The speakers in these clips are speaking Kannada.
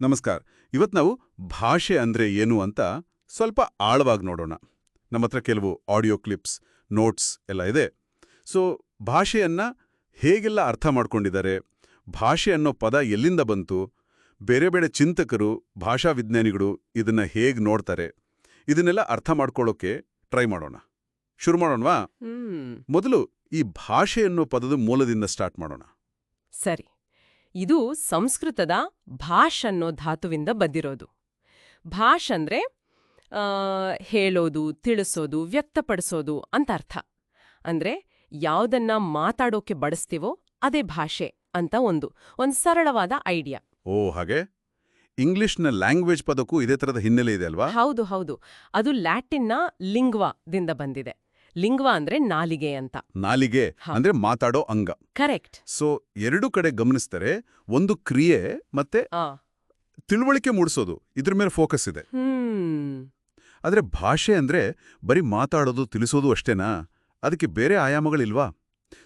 ನಮಸ್ಕಾರ. ಇವತ್ತು ನಾವು ಭಾಷೆ ಅಂದ್ರೆ ಏನು ಅಂತ ಸ್ವಲ್ಪ ಆಳವಾಗಿ ನೋಡೋಣ. ನಮ್ಮ ಹತ್ರ ಕೆಲವು ಆಡಿಯೋ ಕ್ಲಿಪ್ಸ್ ನೋಟ್ಸ್ ಎಲ್ಲ ಇದೆ. ಸೊ ಭಾಷೆಯನ್ನ ಹೇಗೆಲ್ಲ ಅರ್ಥ ಮಾಡ್ಕೊಂಡಿದ್ದಾರೆ ಭಾಷೆ ಅನ್ನೋ ಪದ ಎಲ್ಲಿಂದ ಬಂತು ಬೇರೆ ಬೇರೆ ಚಿಂತಕರು ಭಾಷಾ ವಿಜ್ಞಾನಿಗಳು ಇದನ್ನ ಹೇಗೆ ನೋಡ್ತಾರೆ ಇದನ್ನೆಲ್ಲ ಅರ್ಥ ಮಾಡ್ಕೊಳ್ಳೋಕೆ ಟ್ರೈ ಮಾಡೋಣ. ಶುರು ಮಾಡೋಣವಾ? ಮೊದಲು ಈ ಭಾಷೆ ಅನ್ನೋ ಪದದ ಮೂಲದಿಂದ ಸ್ಟಾರ್ಟ್ ಮಾಡೋಣ. ಸರಿ. ಇದು ಸಂಸ್ಕೃತದ ಭಾಷ್ ಅನ್ನೋ ಧಾತುವಿಂದ ಬಂದಿರೋದು. ಭಾಷ್ ಅಂದ್ರೆ ಆ, ಹೇಳೋದು ತಿಳಿಸೋದು ವ್ಯಕ್ತಪಡಿಸೋದು ಅಂತ ಅರ್ಥ. ಅಂದ್ರೆ ಯಾವುದನ್ನ ಮಾತಾಡೋಕೆ ಬಳಸ್ತೀವೋ ಅದೇ ಭಾಷೆ ಅಂತ ಒಂದು ಒಂದು ಸರಳವಾದ ಐಡಿಯಾ. ಓ ಹಾಗೆ? ಇಂಗ್ಲಿಷ್ನ ಲ್ಯಾಂಗ್ವೇಜ್ ಪದಕ್ಕೂ ಇದೇ ಥರದ ಹಿನ್ನೆಲೆ ಇದೆ ಅಲ್ವಾ? ಹೌದು ಹೌದು. ಅದು ಲ್ಯಾಟಿನ್ನ ಲಿಂಗ್ವಾದಿಂದ ಬಂದಿದೆ. ಲಿಂಗ್ವಾ ಅಂದ್ರೆ ನಾಲಿಗೆ ಅಂತ. ನಾಲಿಗೆ ಅಂದ್ರೆ ಮಾತಾಡೋ ಅಂಗ. ಕರೆಕ್ಟ್. ಸೊ ಎರಡು ಕಡೆ ಗಮನಿಸ್ತಾರೆ ಒಂದು ಕ್ರಿಯೆ ಮತ್ತೆ ತಿಳುವಳಿಕೆ ಮೂಡಿಸೋದು ಇದ್ರ ಮೇಲೆ ಫೋಕಸ್ ಇದೆ. ಆದ್ರೆ ಭಾಷೆ ಅಂದ್ರೆ ಬರೀ ಮಾತಾಡೋದು ತಿಳಿಸೋದು ಅಷ್ಟೇನಾ? ಅದಕ್ಕೆ ಬೇರೆ ಆಯಾಮಗಳಿಲ್ವಾ?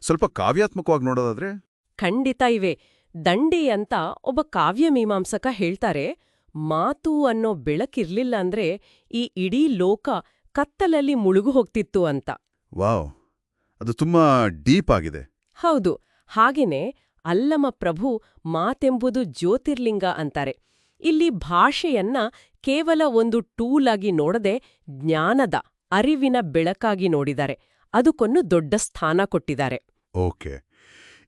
ಸ್ವಲ್ಪ ಕಾವ್ಯಾತ್ಮಕವಾಗಿ ನೋಡೋದಾದ್ರೆ? ಖಂಡಿತ ಇವೆ. ದಂಡಿ ಅಂತ ಒಬ್ಬ ಕಾವ್ಯ ಮೀಮಾಂಸಕ ಹೇಳ್ತಾರೆ ಮಾತು ಅನ್ನೋ ಬೆಳಕಿರ್ಲಿಲ್ಲ ಅಂದ್ರೆ ಈ ಇಡೀ ಲೋಕ ಕತ್ತಲಲ್ಲಿ ಮುಳುಗು ಹೋಗ್ತಿತ್ತು ಅಂತ. ವಾವ್. ಅದು ತುಂಬಾ ಡೀಪ್ ಆಗಿದೆ. ಹೌದು. ಹಾಗೇನೆ ಅಲ್ಲಮ ಪ್ರಭು ಮಾತೆಂಬುದು ಜ್ಯೋತಿರ್ಲಿಂಗ ಅಂತಾರೆ. ಇಲ್ಲಿ ಭಾಷೆಯನ್ನ ಕೇವಲ ಒಂದು ಟೂಲ್ ಆಗಿ ನೋಡದೆ ಜ್ಞಾನದ ಅರಿವಿನ ಬೆಳಕಾಗಿ ನೋಡಿದ್ದಾರೆ. ಅದಕ್ಕೊಂದು ದೊಡ್ಡ ಸ್ಥಾನ ಕೊಟ್ಟಿದ್ದಾರೆ. ಓಕೆ.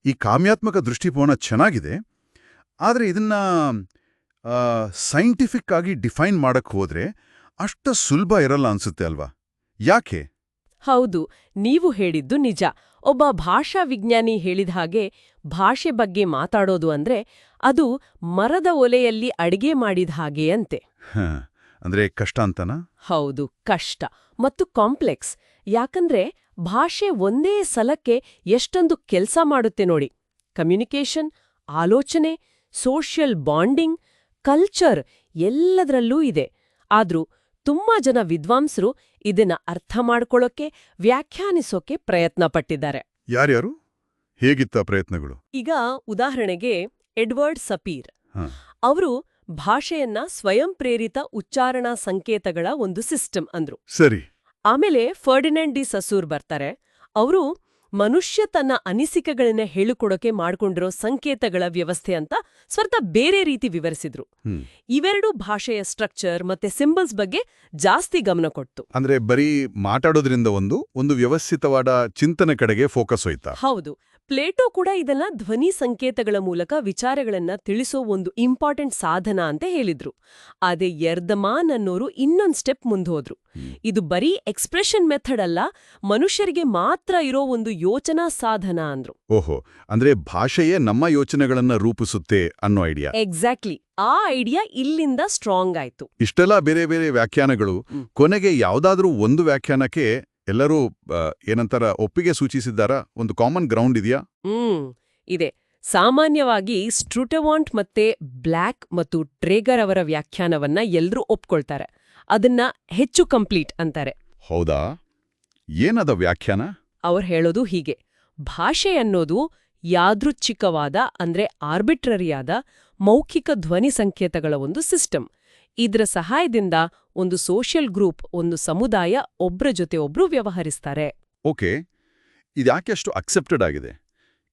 ಈ ಕಾಮ್ಯಾತ್ಮಕ ದೃಷ್ಟಿಕೋನ ಚೆನ್ನಾಗಿದೆ. ಆದರೆ ಇದನ್ನ ಸೈಂಟಿಫಿಕ್ ಆಗಿ ಡಿಫೈನ್ ಮಾಡಕ್ ಹೋದ್ರೆ ಅಷ್ಟ ಸುಲಭ ಇರಲ್ಲ ಅನ್ಸುತ್ತೆ ಅಲ್ವಾ? ಯಾಕೆ? ಹೌದು ನೀವು ಹೇಳಿದ್ದು ನಿಜ. ಒಬ್ಬ ಭಾಷಾ ವಿಜ್ಞಾನಿ ಹೇಳಿದ ಹಾಗೆ ಭಾಷೆ ಬಗ್ಗೆ ಮಾತಾಡೋದು ಅಂದ್ರೆ ಅದು ಮರದ ಒಲೆಯಲ್ಲಿ ಅಡಿಗೆ ಮಾಡಿದ ಹಾಗೆ ಅಂತೆ. ಹ, ಅಂದ್ರೆ ಕಷ್ಟ ಅಂತನಾ? ಹೌದು ಕಷ್ಟ ಮತ್ತು ಕಾಂಪ್ಲೆಕ್ಸ್. ಯಾಕಂದ್ರೆ ಭಾಷೆ ಒಂದೇ ಸಲಕ್ಕೆ ಎಷ್ಟೊಂದು ಕೆಲಸ ಮಾಡುತ್ತೆ ನೋಡಿ. ಕಮ್ಯುನಿಕೇಷನ್ ಆಲೋಚನೆ ಸೋಷಿಯಲ್ ಬಾಂಡಿಂಗ್ ಕಲ್ಚರ್ ಎಲ್ಲದರಲ್ಲೂ ಇದೆ. ಆದ್ರೂ ತುಂಬಾ ಜನ ವಿದ್ವಾಂಸರು ಇದನ್ನ ಅರ್ಥ ಮಾಡ್ಕೊಳ್ಳೋಕೆ ವ್ಯಾಖ್ಯಾನಿಸೋಕೆ ಪ್ರಯತ್ನ ಪಟ್ಟಿದ್ದಾರೆ. ಯಾರ್ಯಾರು? ಹೇಗಿತ್ತ ಪ್ರಯತ್ನಗಳು? ಈಗ ಉದಾಹರಣೆಗೆ ಎಡ್ವರ್ಡ್ ಸಪೀರ್. ಅವರು ಭಾಷೆಯನ್ನ ಸ್ವಯಂ ಪ್ರೇರಿತ ಉಚ್ಚಾರಣಾ ಸಂಕೇತಗಳ ಒಂದು ಸಿಸ್ಟಮ್ ಅಂದ್ರು. ಸರಿ. ಆಮೇಲೆ ಫರ್ಡಿನೆಂಡ್ ಡಿ ಸಸೂರ್ ಬರ್ತಾರೆ. ಅವರು ಮನುಷ್ಯ ತನ್ನ ಅನಿಸಿಕೆಗಳನ್ನ ಹೇಳಿಕೊಡೋಕೆ ಮಾಡ್ಕೊಂಡಿರೋ ಸಂಕೇತಗಳ ವ್ಯವಸ್ಥೆ ಅಂತ ಸ್ವಲ್ಪ ಬೇರೆ ರೀತಿ ವಿವರಿಸಿದ್ರು. ಇವೆರಡು ಭಾಷೆಯ ಸ್ಟ್ರಕ್ಚರ್ ಮತ್ತೆ ಸಿಂಬಲ್ಸ್ ಬಗ್ಗೆ ಜಾಸ್ತಿ ಗಮನ ಕೊಟ್ಟು ಅಂದ್ರೆ ಬರೀ ಮಾತಾಡೋದ್ರಿಂದ ಒಂದು ಒಂದು ವ್ಯವಸ್ಥಿತವಾದ ಚಿಂತನೆ ಕಡೆಗೆ ಫೋಕಸ್ ಹೋಯ್ತಾ? ಹೌದು. ಪ್ಲೇಟೋ ಕೂಡ ಇದನ್ನ ಧ್ವನಿ ಸಂಕೇತಗಳ ಮೂಲಕ ವಿಚಾರಗಳನ್ನ ತಿಳಿಸೋ ಒಂದು ಇಂಪಾರ್ಟೆಂಟ್ ಸಾಧನ ಅಂತ ಹೇಳಿದ್ರು. ಅದೇ ಎರ್ದಮಾನ್ ಅನ್ನೋರು ಇನ್ನೊಂದು ಸ್ಟೆಪ್ ಮುಂದೋದ್ರು. ಇದು ಬರೀ ಎಕ್ಸ್ಪ್ರೆಷನ್ ಮೆಥಡ್ ಅಲ್ಲ ಮನುಷ್ಯರಿಗೆ ಮಾತ್ರ ಇರೋ ಒಂದು ಯೋಚನಾ ಸಾಧನ ಅಂದ್ರು. ಓಹೋ ಅಂದ್ರೆ ಭಾಷೆಯೇ ನಮ್ಮ ಯೋಚನೆಗಳನ್ನ ರೂಪಿಸುತ್ತೆ ಅನ್ನೋ ಐಡಿಯಾ. ಎಕ್ಸಾಕ್ಟ್ಲಿ ಆ ಐಡಿಯಾ ಇಲ್ಲಿಂದ ಸ್ಟ್ರಾಂಗ್ ಆಯ್ತು. ಇಷ್ಟೆಲ್ಲ ಬೇರೆ ಬೇರೆ ವ್ಯಾಖ್ಯಾನಗಳು ಕೊನೆಗೆ ಯಾವ್ದಾದ್ರೂ ಒಂದು ವ್ಯಾಖ್ಯಾನಕ್ಕೆ ಎಲ್ಲರೂ ಏನಂತಾರ ಒಪ್ಪಿಗೆ ಸೂಚಿಸಿದ್ದಾರ? ಒಂದು ಕಾಮನ್ ಗ್ರೌಂಡ್ ಇದೆಯಾ? ಹ್ಮ್ ಇದೆ. ಸಾಮಾನ್ಯವಾಗಿ ಸ್ಟ್ರುಟವಾಂಟ್ ಮತ್ತೆ ಬ್ಲ್ಯಾಕ್ ಮತ್ತು ಟ್ರೇಗರ್ ಅವರ ವ್ಯಾಖ್ಯಾನವನ್ನ ಎಲ್ರೂ ಒಪ್ಕೊಳ್ತಾರೆ. ಅದನ್ನ ಹೆಚ್ಚು ಕಂಪ್ಲೀಟ್ ಅಂತಾರೆ. ಹೌದಾ? ಏನದ ವ್ಯಾಖ್ಯಾನ? ಅವ್ರು ಹೇಳೋದು ಹೀಗೆ. ಭಾಷೆ ಅನ್ನೋದು ಯಾದೃಚ್ಛಿಕವಾದ ಅಂದ್ರೆ ಆರ್ಬಿಟ್ರರಿಯಾದ ಮೌಖಿಕ ಧ್ವನಿ ಸಂಕೇತಗಳ ಒಂದು ಸಿಸ್ಟಮ್. ಇದ್ರ ಸಹಾಯದಿಂದ ಒಂದು ಸೋಷಿಯಲ್ ಗ್ರೂಪ್ ಒಂದು ಸಮುದಾಯ ಒಬ್ರ ಜೊತೆ ಒಬ್ರು ವ್ಯವಹರಿಸ್ತಾರೆ. ಓಕೆ ಇದ್ಯಾಕೆ ಅಷ್ಟು ಅಕ್ಸೆಪ್ಟೆಡ್ ಆಗಿದೆ?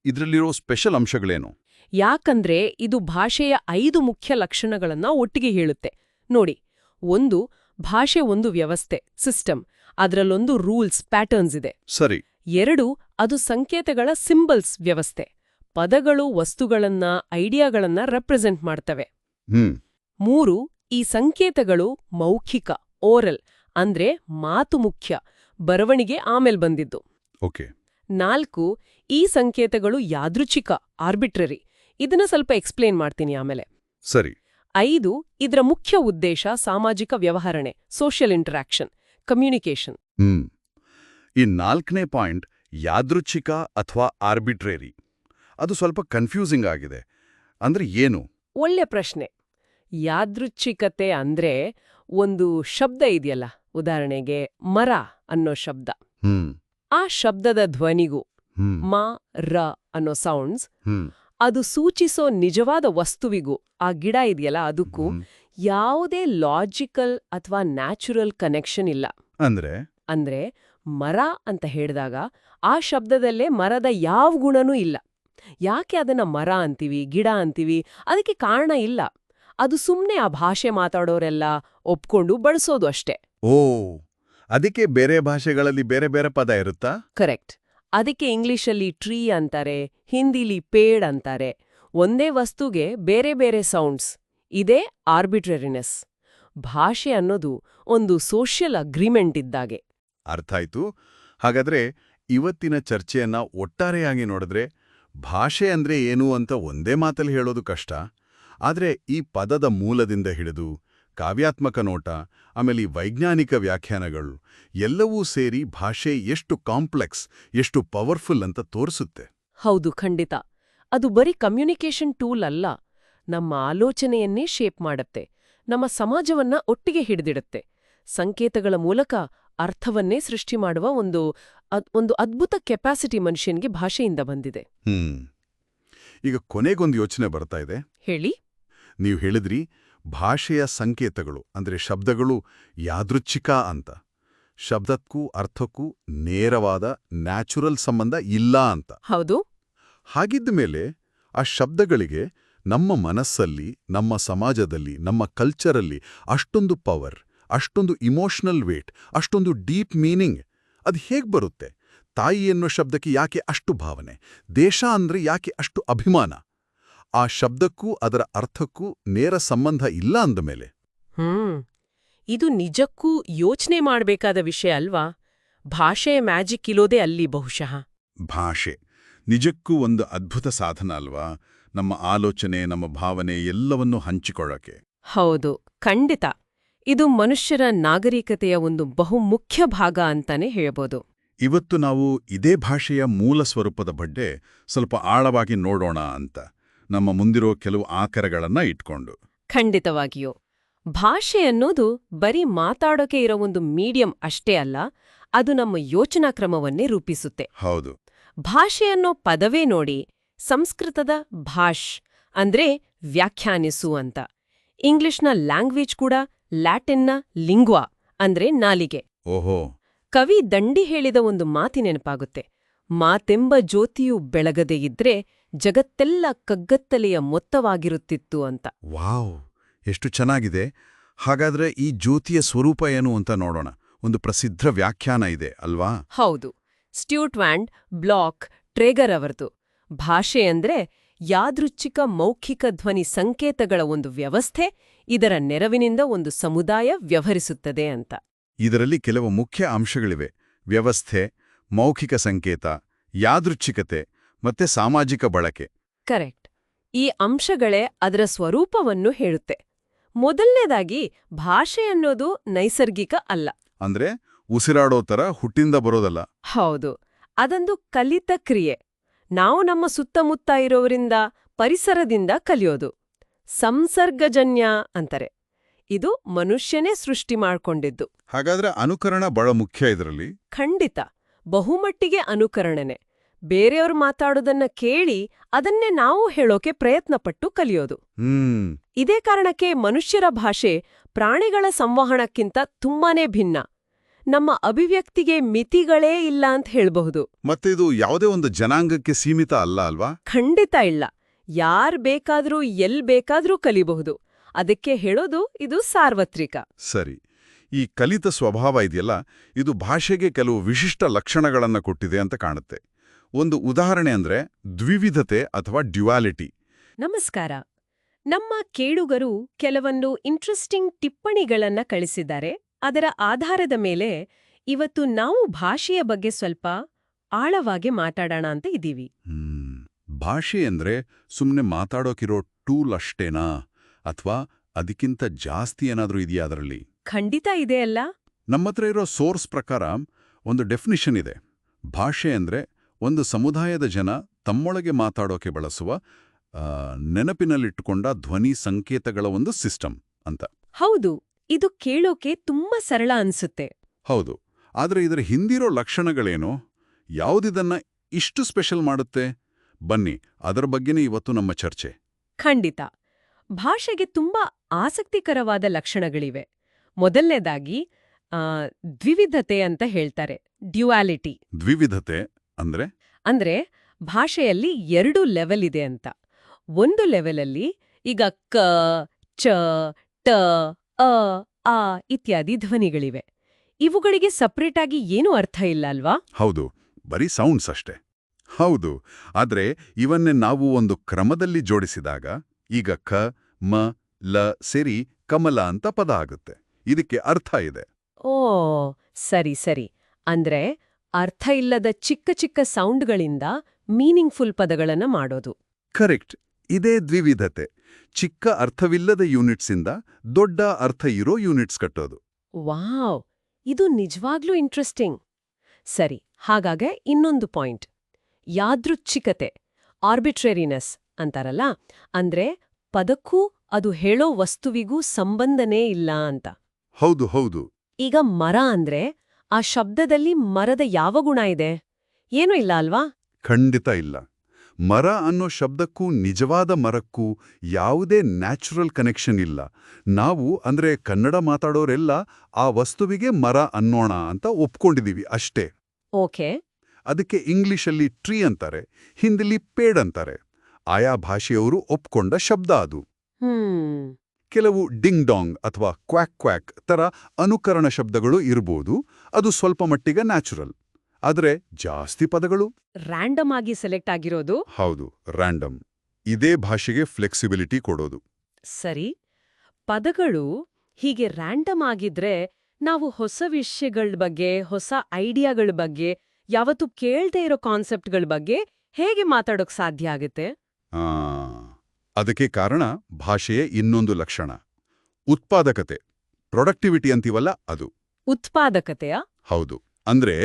ಇದರಲ್ಲಿರೋ ಸ್ಪೆಷಲ್ ಅಂಶಗಳೇನು? ಯಾಕಂದ್ರೆ ಇದು ಭಾಷೆಯ ಐದು ಮುಖ್ಯ ಲಕ್ಷಣಗಳನ್ನ ಒಟ್ಟಿಗೆ ಹೇಳುತ್ತೆ. ನೋಡಿ ಒಂದು ಭಾಷೆ ಒಂದು ವ್ಯವಸ್ಥೆ ಸಿಸ್ಟಮ್ ಅದರಲ್ಲೊಂದು ರೂಲ್ಸ್ ಪ್ಯಾಟರ್ನ್ಸ್ ಇದೆ. ಸರಿ. ಎರಡು ಅದು ಸಂಕೇತಗಳ ಸಿಂಬಲ್ಸ್ ವ್ಯವಸ್ಥೆ ಪದಗಳು ವಸ್ತುಗಳನ್ನ ಐಡಿಯಾಗಳನ್ನ ರೆಪ್ರೆಸೆಂಟ್ ಮಾಡ್ತವೆ. ಹ್ಮ್. ಮೂರು ಈ ಸಂಕೇತಗಳು ಮೌಖಿಕ ಓರಲ್ ಅಂದ್ರೆ ಮಾತು ಮುಖ್ಯ ಬರವಣಿಗೆ ಆಮೇಲೆ ಬಂದಿದ್ದು. ಓಕೆ. ನಾಲ್ಕು ಈ ಸಂಕೇತಗಳು ಯಾದೃಚ್ಛಿಕ ಆರ್ಬಿಟ್ರರಿ ಇದನ್ನ ಸ್ವಲ್ಪ ಎಕ್ಸ್ಪ್ಲೇನ್ ಮಾಡ್ತೀನಿ ಆಮೇಲೆ. ಸರಿ. ಐದು ಇದರ ಮುಖ್ಯ ಉದ್ದೇಶ ಸಾಮಾಜಿಕ ವ್ಯವಹರಣೆ ಸೋಷಿಯಲ್ ಇಂಟರಾಕ್ಷನ್ ಕಮ್ಯುನಿಕೇಷನ್ ಹ್ಮ್. ಈ ನಾಲ್ಕನೇ ಪಾಯಿಂಟ್ ಯಾದೃಚ್ಛಿಕ ಅಥವಾ ಆರ್ಬಿಟ್ರೇರಿ ಅದು ಸ್ವಲ್ಪ ಕನ್ಫ್ಯೂಸಿಂಗ್ ಆಗಿದೆ. ಅಂದ್ರೆ ಏನು? ಒಳ್ಳೆ ಪ್ರಶ್ನೆ. ಯಾದೃಚ್ಛಿಕತೆ ಅಂದ್ರೆ ಒಂದು ಶಬ್ದ ಇದೆಯಲ್ಲ ಉದಾಹರಣೆಗೆ ಮರ ಅನ್ನೋ ಶಬ್ದ. ಆ ಶಬ್ದದ ಧ್ವನಿಗೂ ಮ ರ ಅನ್ನೋ ಸೌಂಡ್ಸ್ ಅದು ಸೂಚಿಸೋ ನಿಜವಾದ ವಸ್ತುವಿಗೂ ಆ ಗಿಡ ಇದೆಯಲ್ಲ ಅದಕ್ಕೂ. ಯಾವುದೇ ಲಾಜಿಕಲ್ ಅಥವಾ ನ್ಯಾಚುರಲ್ ಕನೆಕ್ಷನ್ ಇಲ್ಲ. ಅಂದ್ರೆ? ಅಂದ್ರೆ ಮರ ಅಂತ ಹೇಳಿದಾಗ ಆ ಶಬ್ದದಲ್ಲೇ ಮರದ ಯಾವ ಗುಣನೂ ಇಲ್ಲ. ಯಾಕೆ ಅದನ್ನ ಮರ ಅಂತೀವಿ ಗಿಡ ಅಂತೀವಿ ಅದಕ್ಕೆ ಕಾರಣ ಇಲ್ಲ. ಅದು ಸುಮ್ಮನೆ ಆ ಭಾಷೆ ಮಾತಾಡೋರೆಲ್ಲ ಒಪ್ಕೊಂಡು ಬಳಸೋದು ಅಷ್ಟೇ. ಓ ಅದಕ್ಕೆ ಬೇರೆ ಭಾಷೆಗಳಲ್ಲಿ ಬೇರೆ ಬೇರೆ ಪದ ಇರುತ್ತಾ? ಕರೆಕ್ಟ್. ಅದಕ್ಕೆ ಇಂಗ್ಲಿಷಲ್ಲಿ ಟ್ರೀ ಅಂತಾರೆ ಹಿಂದಿಲಿ ಪೇಡ್ ಅಂತಾರೆ. ಒಂದೇ ವಸ್ತುಗೆ ಬೇರೆ ಬೇರೆ ಸೌಂಡ್ಸ್ ಇದೇ ಆರ್ಬಿಟ್ರರಿನೆಸ್. ಭಾಷೆ ಅನ್ನೋದು ಒಂದು ಸೋಷಿಯಲ್ ಅಗ್ರಿಮೆಂಟ್ ಇದ್ದಾಗೆ. ಅರ್ಥ ಆಯ್ತು. ಹಾಗಾದ್ರೆ ಇವತ್ತಿನ ಚರ್ಚೆಯನ್ನ ಒಟ್ಟಾರೆಯಾಗಿ ನೋಡಿದ್ರೆ ಭಾಷೆ ಅಂದ್ರೆ ಏನು ಅಂತ ಒಂದೇ ಮಾತಲ್ಲಿ ಹೇಳೋದು ಕಷ್ಟ. ಆದ್ರೆ ಈ ಪದದ ಮೂಲದಿಂದ ಹಿಡಿದು ಕಾವ್ಯಾತ್ಮಕ ನೋಟ ಆಮೇಲೆ ವೈಜ್ಞಾನಿಕ ವ್ಯಾಖ್ಯಾನಗಳು ಎಲ್ಲವೂ ಸೇರಿ ಭಾಷೆ ಎಷ್ಟು ಕಾಂಪ್ಲೆಕ್ಸ್ ಎಷ್ಟು ಪವರ್ಫುಲ್ ಅಂತ ತೋರಿಸುತ್ತೆ. ಹೌದು ಖಂಡಿತ. ಅದು ಬರೀ ಕಮ್ಯುನಿಕೇಷನ್ ಟೂಲ್ ಅಲ್ಲ ನಮ್ಮ ಆಲೋಚನೆಯನ್ನೇ ಶೇಪ್ ಮಾಡತ್ತೆ ನಮ್ಮ ಸಮಾಜವನ್ನ ಒಟ್ಟಿಗೆ ಹಿಡಿದಿಡುತ್ತೆ. ಸಂಕೇತಗಳ ಮೂಲಕ ಅರ್ಥವನ್ನೇ ಸೃಷ್ಟಿ ಮಾಡುವ ಒಂದು ಒಂದು ಅದ್ಭುತ ಕೆಪಾಸಿಟಿ ಮನುಷ್ಯನಿಗೆ ಭಾಷೆಯಿಂದ ಬಂದಿದೆ. ಹ್ಮ್. ಈಗ ಕೊನೆಗೊಂದು ಯೋಚನೆ ಬರ್ತಾ ಇದೆ. ಹೇಳಿ. ನೀವು ಹೇಳಿದ್ರಿ ಭಾಷೆಯ ಸಂಕೇತಗಳು ಅಂದ್ರೆ ಶಬ್ದಗಳು ಯಾದೃಚ್ಛಿಕ ಅಂತ. ಶಬ್ದಕ್ಕೂ ಅರ್ಥಕ್ಕೂ ನೇರವಾದ ನ್ಯಾಚುರಲ್ ಸಂಬಂಧ ಇಲ್ಲ ಅಂತ. ಹೌದು. ಹಾಗಿದ್ದ ಮೇಲೆ ಆ ಶಬ್ದಗಳಿಗೆ ನಮ್ಮ ಮನಸ್ಸಲ್ಲಿ ನಮ್ಮ ಸಮಾಜದಲ್ಲಿ ನಮ್ಮ ಕಲ್ಚರಲ್ಲಿ ಅಷ್ಟೊಂದು ಪವರ್ ಅಷ್ಟೊಂದು ಇಮೋಷನಲ್ ವೇಟ್ ಅಷ್ಟೊಂದು ಡೀಪ್ ಮೀನಿಂಗ್ ಅದು ಹೇಗೆ ಬರುತ್ತೆ? ತಾಯಿ ಎನ್ನುವ ಶಬ್ದಕ್ಕೆ ಯಾಕೆ ಅಷ್ಟು ಭಾವನೆ? ದೇಶ ಅಂದ್ರೆ ಯಾಕೆ ಅಷ್ಟು ಅಭಿಮಾನ? ಆ ಶಬ್ದಕ್ಕೂ ಅದರ ಅರ್ಥಕ್ಕೂ ನೇರ ಸಂಬಂಧ ಇಲ್ಲ ಅಂದಮೇಲೆ. ಹ್ಮ್. ಇದು ನಿಜಕ್ಕೂ ಯೋಚನೆ ಮಾಡಬೇಕಾದ ವಿಷಯ ಅಲ್ವಾ? ಭಾಷೆಯ ಮ್ಯಾಜಿಕ್ ಇಲ್ಲೋದೇ ಅಲ್ಲಿ ಬಹುಶಃ. ಭಾಷೆ. ನಿಜಕ್ಕೂ ಒಂದು ಅದ್ಭುತ ಸಾಧನ ಅಲ್ವಾ? ನಮ್ಮ ಆಲೋಚನೆ ನಮ್ಮ ಭಾವನೆ ಎಲ್ಲವನ್ನೂ ಹಂಚಿಕೊಳ್ಳಕ್ಕೆ ಹೌದು. ಖಂಡಿತ. ಇದು ಮನುಷ್ಯರ ನಾಗರಿಕತೆಯ ಒಂದು ಬಹುಮುಖ್ಯ ಭಾಗ ಅಂತಾನೆ ಹೇಳಬಹುದು ಇವತ್ತು ನಾವು ಇದೇ ಭಾಷೆಯ ಮೂಲ ಸ್ವರೂಪದ ಬಗ್ಗೆ ಸ್ವಲ್ಪ ಆಳವಾಗಿ ನೋಡೋಣ ಅಂತ. ನಮ್ಮ ಮುಂದಿರೋ ಕೆಲವು ಆಕರಗಳನ್ನ ಇಟ್ಕೊಂಡು. ಖಂಡಿತವಾಗಿಯೂ. ಭಾಷೆ ಅನ್ನೋದು ಬರೀ ಮಾತಾಡೋಕೆ ಇರೋ ಒಂದು ಮೀಡಿಯಂ ಅಷ್ಟೇ ಅಲ್ಲ ಅದು ನಮ್ಮ ಯೋಚನಾ ಕ್ರಮವನ್ನೇ ರೂಪಿಸುತ್ತೆ. ಹೌದು. ಭಾಷೆ ಅನ್ನೋ ಪದವೇ ನೋಡಿ ಸಂಸ್ಕೃತದ ಭಾಷ್ ಅಂದ್ರೆ ವ್ಯಾಖ್ಯಾನಿಸು ಅಂತ. ಇಂಗ್ಲಿಷ್ನ ಲ್ಯಾಂಗ್ವೇಜ್ ಕೂಡ ಲ್ಯಾಟಿನ್ನ ಲಿಂಗ್ವಾ ಅಂದ್ರೆ ನಾಲಿಗೆ. ಓಹೋ. ಕವಿ ದಂಡಿ ಹೇಳಿದ ಒಂದು ಮಾತಿ ನೆನಪಾಗುತ್ತೆ ಮಾತೆಂಬ ಜ್ಯೋತಿಯು ಬೆಳಗದೇ ಇದ್ರೆ ಜಗತ್ತೆಲ್ಲ ಕಗ್ಗತ್ತಲೆಯ ಮೊತ್ತವಾಗಿರುತ್ತಿತ್ತು ಅಂತ. ವಾವ್ ಎಷ್ಟು ಚೆನ್ನಾಗಿದೆ. ಹಾಗಾದ್ರೆ ಈ ಜ್ಯೋತಿಯ ಸ್ವರೂಪ ಏನು ಅಂತ ನೋಡೋಣ. ಒಂದು ಪ್ರಸಿದ್ಧ ವ್ಯಾಖ್ಯಾನ ಇದೆ ಅಲ್ವಾ? ಹೌದು. ಸ್ಟ್ಯೂಟ್ ವ್ಯಾಂಡ್ ಬ್ಲಾಕ್ ಟ್ರೇಗರ್ ಅವರದು. ಭಾಷೆ ಅಂದ್ರೆ ಯಾದೃಚ್ಛಿಕ ಮೌಖಿಕ ಧ್ವನಿ ಸಂಕೇತಗಳ ಒಂದು ವ್ಯವಸ್ಥೆ ಇದರ ನೆರವಿನಿಂದ ಒಂದು ಸಮುದಾಯ ವ್ಯವಹರಿಸುತ್ತದೆ ಅಂತ. ಇದರಲ್ಲಿ ಕೆಲವು ಮುಖ್ಯ ಅಂಶಗಳಿವೆ. ವ್ಯವಸ್ಥೆ ಮೌಖಿಕ ಸಂಕೇತ ಯಾದೃಚ್ಛಿಕತೆ ಮತ್ತೆ ಸಾಮಾಜಿಕ ಬಳಕೆ. ಕರೆಕ್ಟ್. ಈ ಅಂಶಗಳೇ ಅದರ ಸ್ವರೂಪವನ್ನು ಹೇಳುತ್ತೆ. ಮೊದಲನೇದಾಗಿ ಭಾಷೆ ಅನ್ನೋದು ನೈಸರ್ಗಿಕ ಅಲ್ಲ. ಅಂದ್ರೆ ಉಸಿರಾಡೋ ತರ ಹುಟ್ಟಿಂದ ಬರೋದಲ್ಲ. ಹೌದು. ಅದೊಂದು ಕಲಿತ ಕ್ರಿಯೆ. ನಾವು ನಮ್ಮ ಸುತ್ತಮುತ್ತ ಇರೋರಿಂದ ಪರಿಸರದಿಂದ ಕಲಿಯೋದು. ಸಂಸರ್ಗಜನ್ಯ ಅಂತಾರೆ. ಇದು ಮನುಷ್ಯನೇ ಸೃಷ್ಟಿ ಮಾಡ್ಕೊಂಡಿದ್ದು. ಹಾಗಾದ್ರೆ ಅನುಕರಣ ಬಹಳ ಮುಖ್ಯ ಇದರಲ್ಲಿ. ಖಂಡಿತ. ಬಹುಮಟ್ಟಿಗೆ ಅನುಕರಣೆನೆ. ಬೇರೆಯವ್ರು ಮಾತಾಡೋದನ್ನ ಕೇಳಿ ಅದನ್ನೇ ನಾವು ಹೇಳೋಕೆ ಪ್ರಯತ್ನಪಟ್ಟು ಕಲಿಯೋದು. ಇದೇ ಕಾರಣಕ್ಕೆ ಮನುಷ್ಯರ ಭಾಷೆ ಪ್ರಾಣಿಗಳ ಸಂವಹನಕ್ಕಿಂತ ತುಂಬಾನೇ ಭಿನ್ನ. ನಮ್ಮ ಅಭಿವ್ಯಕ್ತಿಗೆ ಮಿತಿಗಳೇ ಇಲ್ಲ ಅಂತ ಹೇಳಬಹುದು. ಮತ್ತೆ ಇದು ಯಾವುದೇ ಒಂದು ಜನಾಂಗಕ್ಕೆ ಸೀಮಿತ ಅಲ್ಲ ಅಲ್ವಾ? ಖಂಡಿತ ಇಲ್ಲ. ಯಾರ್ ಬೇಕಾದ್ರೂ ಎಲ್ ಬೇಕಾದ್ರೂ ಕಲಿಬಹುದು. ಅದಕ್ಕೆ ಹೇಳೋದು ಇದು ಸಾರ್ವತ್ರಿಕ. ಸರಿ. ಈ ಕಲಿತ ಸ್ವಭಾವ ಇದೆಯಲ್ಲ ಇದು ಭಾಷೆಗೆ ಕೆಲವು ವಿಶಿಷ್ಟ ಲಕ್ಷಣಗಳನ್ನು ಕೊಟ್ಟಿದೆ ಅಂತ ಕಾಣುತ್ತೆ. ಒಂದು ಉದಾಹರಣೆ ಅಂದ್ರೆ ದ್ವಿವಿಧತೆ ಅಥವಾ ಡ್ಯುವಾಲಿಟಿ ನಮಸ್ಕಾರ. ನಮ್ಮ ಕೇಳುಗರು ಕೆಲವೊಂದು ಇಂಟ್ರೆಸ್ಟಿಂಗ್ ಟಿಪ್ಪಣಿಗಳನ್ನ ಕಳಿಸಿದ್ದಾರೆ. ಅದರ ಆಧಾರದ ಮೇಲೆ ಇವತ್ತು ನಾವು ಭಾಷೆಯ ಬಗ್ಗೆ ಸ್ವಲ್ಪ ಆಳವಾಗಿ ಮಾತಾಡೋಣ ಅಂತ ಇದ್ದೀವಿ. ಭಾಷೆ ಅಂದ್ರೆ ಸುಮ್ಮನೆ ಮಾತಾಡೋಕಿರೋ ಟೂಲ್ ಅಷ್ಟೇನಾ? ಅಥವಾ ಅದಕ್ಕಿಂತ ಜಾಸ್ತಿ ಏನಾದರೂ ಇದೆಯಾ ಅದರಲ್ಲಿ? ಖಂಡಿತ ಇದೆ ಅಲ್ಲ. ನಮ್ಮತ್ರ ಇರೋ ಸೋರ್ಸ್ ಪ್ರಕಾರ ಒಂದು ಡೆಫಿನಿಷನ್ ಇದೆ. ಭಾಷೆ ಅಂದ್ರೆ ಒಂದು ಸಮುದಾಯದ ಜನ ತಮ್ಮೊಳಗೆ ಮಾತಾಡೋಕೆ ಬಳಸುವ ನೆನಪಿನಲ್ಲಿಟ್ಟುಕೊಂಡ ಧ್ವನಿ ಸಂಕೇತಗಳ ಒಂದು ಸಿಸ್ಟಮ್ ಅಂತ. ಹೌದು ಇದು ಕೇಳೋಕೆ ತುಂಬಾ ಸರಳ ಅನ್ಸುತ್ತೆ. ಹೌದು ಆದರೆ ಇದರ ಹಿಂದಿರೋ ಲಕ್ಷಣಗಳೇನು? ಯಾವುದಿದನ್ನ ಇಷ್ಟು ಸ್ಪೆಷಲ್ ಮಾಡುತ್ತೆ? ಬನ್ನಿ ಅದರ ಬಗ್ಗೆನೇ ಇವತ್ತು ನಮ್ಮ ಚರ್ಚೆ. ಖಂಡಿತ. ಭಾಷೆಗೆ ತುಂಬಾ ಆಸಕ್ತಿಕರವಾದ ಲಕ್ಷಣಗಳಿವೆ. ಮೊದಲನೇದಾಗಿ ದ್ವಿವಿಧತೆ ಅಂತ ಹೇಳ್ತಾರೆ ಡ್ಯುಯಾಲಿಟಿ. ದ್ವಿವಿಧತೆ ಅಂದ್ರೆ? ಅಂದ್ರೆ ಭಾಷೆಯಲ್ಲಿ ಎರಡು ಲೆವೆಲ್ ಇದೆ ಅಂತ. ಒಂದು ಲೆವೆಲಲ್ಲಿ ಈಗ ಕ ಚ ಟ ಅ ಆ ಇತ್ಯಾದಿ ಧ್ವನಿಗಳಿವೆ. ಇವುಗಳಿಗೆ ಸಪ್ರೇಟ್ ಆಗಿ ಏನೂ ಅರ್ಥ ಇಲ್ಲ ಅಲ್ವಾ? ಹೌದು ಬರೀ ಸೌಂಡ್ಸ್ ಅಷ್ಟೇ. ಹೌದು ಆದ್ರೆ ಇವನ್ನೇ ನಾವು ಒಂದು ಕ್ರಮದಲ್ಲಿ ಜೋಡಿಸಿದಾಗ ಈಗ ಖ ಮ ಲ ಸೇರಿ ಕಮಲ ಅಂತ ಪದ ಆಗುತ್ತೆ. ಇದಕ್ಕೆ ಅರ್ಥ ಇದೆ. ಓ ಸರಿ ಸರಿ. ಅಂದ್ರೆ ಅರ್ಥ ಇಲ್ಲದ ಚಿಕ್ಕ ಚಿಕ್ಕ ಸೌಂಡ್ಗಳಿಂದ ಮೀನಿಂಗ್ಫುಲ್ ಪದಗಳನ್ನ ಮಾಡೋದು. ಕರೆಕ್ಟ್. ಇದೇ ದ್ವಿವಿಧತೆ. ಚಿಕ್ಕ ಅರ್ಥವಿಲ್ಲದ ಯೂನಿಟ್ಸಿಂದ ದೊಡ್ಡ ಅರ್ಥ ಇರೋ ಯೂನಿಟ್ಸ್ ಕಟ್ಟೋದು. ವಾವ್! ಇದು ನಿಜವಾಗ್ಲೂ ಇಂಟ್ರೆಸ್ಟಿಂಗ್. ಸರಿ ಹಾಗಾಗೆ ಇನ್ನೊಂದು ಪಾಯಿಂಟ್. ಯಾದೃಚ್ಛಿಕತೆ ಆರ್ಬಿಟ್ರರಿನೆಸ್ ಅಂತಾರಲ್ಲ? ಅಂದ್ರೆ ಪದಕ್ಕೂ ಅದು ಹೇಳೋ ವಸ್ತುವಿಗೂ ಸಂಬಂಧನೇ ಇಲ್ಲ ಅಂತ. ಹೌದು ಹೌದು. ಈಗ ಮರ ಅಂದ್ರೆ ಆ ಶಬ್ದದಲ್ಲಿ ಮರದ ಯಾವ ಗುಣ ಇದೆ? ಏನೂ ಇಲ್ಲ ಅಲ್ವಾ? ಖಂಡಿತ ಇಲ್ಲ. ಮರ ಅನ್ನೋ ಶಬ್ದಕ್ಕೂ ನಿಜವಾದ ಮರಕ್ಕೂ ಯಾವುದೇ ನ್ಯಾಚುರಲ್ ಕನೆಕ್ಷನ್ ಇಲ್ಲ. ನಾವು ಅಂದ್ರೆ ಕನ್ನಡ ಮಾತಾಡೋರೆಲ್ಲ ಆ ವಸ್ತುವಿಗೆ ಮರ ಅನ್ನೋಣ ಅಂತ ಒಪ್ಕೊಂಡಿದೀವಿ ಅಷ್ಟೇ. ಓಕೆ. ಅದಕ್ಕೆ ಇಂಗ್ಲಿಷಲ್ಲಿ ಟ್ರೀ ಅಂತಾರೆ ಹಿಂದಿಲಿ ಪೇಡ್ ಅಂತಾರೆ. ಆಯಾ ಭಾಷೆಯವರು ಒಪ್ಕೊಂಡ ಶಬ್ದ ಅದು. ಹ್ಮ್. ಕೆಲವು ಡಿಂಗ್ ಡಾಂಗ್ ಅಥವಾ ಕ್ವಾಕ್ ಕ್ವಾಕ್ ತರ ಅನುಕರಣ ಶಬ್ದಗಳು ಇರ್ಬೋದು. ಅದು ಸ್ವಲ್ಪ ಮಟ್ಟಿಗೆ ನ್ಯಾಚುರಲ್. ಆದರೆ ಜಾಸ್ತಿ ಪದಗಳು? ರ್ಯಾಂಡಮ್ ಆಗಿ ಸೆಲೆಕ್ಟ್ ಆಗಿರೋದು? ಹೌದು ರ್ಯಾಂಡಮ್ ಇದೇ ಭಾಷೆಗೆ ಫ್ಲೆಕ್ಸಿಬಿಲಿಟಿ ಕೊಡೋದು. ಸರಿ. ಪದಗಳು ಹೀಗೆ ರ್ಯಾಂಡಮ್ ಆಗಿದ್ರೆ ನಾವು ಹೊಸ ವಿಷಯಗಳ ಬಗ್ಗೆ ಹೊಸ ಐಡಿಯಾಗಳ ಬಗ್ಗೆ ಯಾವತ್ತೂ ಕೇಳ್ದೇ ಇರೋ ಕಾನ್ಸೆಪ್ಟ್ಗಳ ಬಗ್ಗೆ ಹೇಗೆ ಮಾತಾಡೋಕ್ ಸಾಧ್ಯ ಆಗುತ್ತೆ? ಆ, ಅದಕ್ಕೆ ಕಾರಣ ಭಾಷೆಯ ಇನ್ನೊಂದು ಲಕ್ಷಣ. ಉತ್ಪಾದಕತೆ ಪ್ರೊಡಕ್ಟಿವಿಟಿ ಅಂತೀವಲ್ಲ ಅದು. ಉತ್ಪಾದಕತೆಯ? ಹೌದು. ಅಂದ್ರೆ